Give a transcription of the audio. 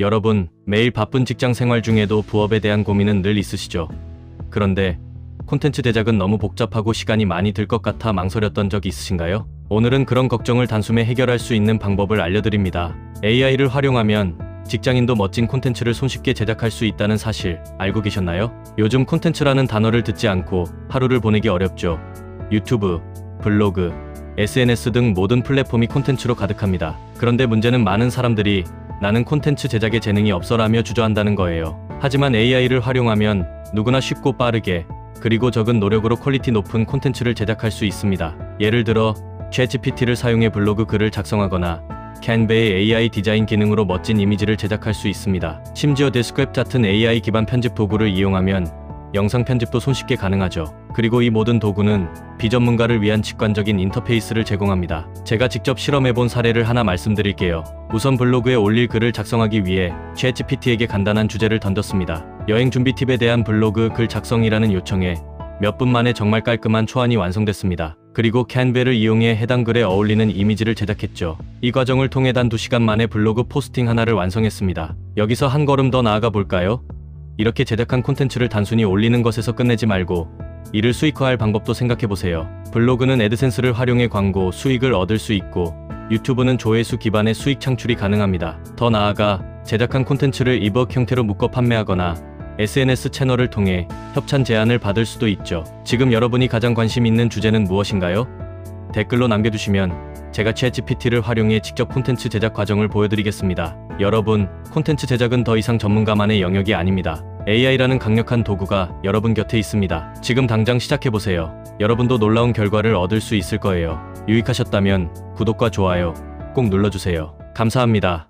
여러분, 매일 바쁜 직장 생활 중에도 부업에 대한 고민은 늘 있으시죠? 그런데 콘텐츠 제작은 너무 복잡하고 시간이 많이 들 것 같아 망설였던 적이 있으신가요? 오늘은 그런 걱정을 단숨에 해결할 수 있는 방법을 알려드립니다. AI를 활용하면 직장인도 멋진 콘텐츠를 손쉽게 제작할 수 있다는 사실 알고 계셨나요? 요즘 콘텐츠라는 단어를 듣지 않고 하루를 보내기 어렵죠. 유튜브, 블로그, SNS 등 모든 플랫폼이 콘텐츠로 가득합니다. 그런데 문제는 많은 사람들이 나는 콘텐츠 제작에 재능이 없어라며 주저한다는 거예요. 하지만 AI를 활용하면 누구나 쉽고 빠르게 그리고 적은 노력으로 퀄리티 높은 콘텐츠를 제작할 수 있습니다. 예를 들어 챗GPT를 사용해 블로그 글을 작성하거나 캔베의 AI 디자인 기능으로 멋진 이미지를 제작할 수 있습니다. 심지어 데스크웹 같은 AI 기반 편집 도구를 이용하면 영상 편집도 손쉽게 가능하죠. 그리고 이 모든 도구는 비전문가를 위한 직관적인 인터페이스를 제공합니다. 제가 직접 실험해본 사례를 하나 말씀드릴게요. 우선 블로그에 올릴 글을 작성하기 위해 챗GPT에게 간단한 주제를 던졌습니다. 여행 준비 팁에 대한 블로그 글 작성이라는 요청에 몇 분 만에 정말 깔끔한 초안이 완성됐습니다. 그리고 캔베를 이용해 해당 글에 어울리는 이미지를 제작했죠. 이 과정을 통해 단 2시간 만에 블로그 포스팅 하나를 완성했습니다. 여기서 한 걸음 더 나아가 볼까요? 이렇게 제작한 콘텐츠를 단순히 올리는 것에서 끝내지 말고 이를 수익화할 방법도 생각해보세요. 블로그는 애드센스를 활용해 광고 수익을 얻을 수 있고 유튜브는 조회수 기반의 수익 창출이 가능합니다. 더 나아가 제작한 콘텐츠를 이벅 형태로 묶어 판매하거나 SNS 채널을 통해 협찬 제안을 받을 수도 있죠. 지금 여러분이 가장 관심 있는 주제는 무엇인가요? 댓글로 남겨주시면 제가 챗GPT를 활용해 직접 콘텐츠 제작 과정을 보여드리겠습니다. 여러분, 콘텐츠 제작은 더 이상 전문가만의 영역이 아닙니다. AI라는 강력한 도구가 여러분 곁에 있습니다. 지금 당장 시작해보세요. 여러분도 놀라운 결과를 얻을 수 있을 거예요. 유익하셨다면 구독과 좋아요 꼭 눌러주세요. 감사합니다.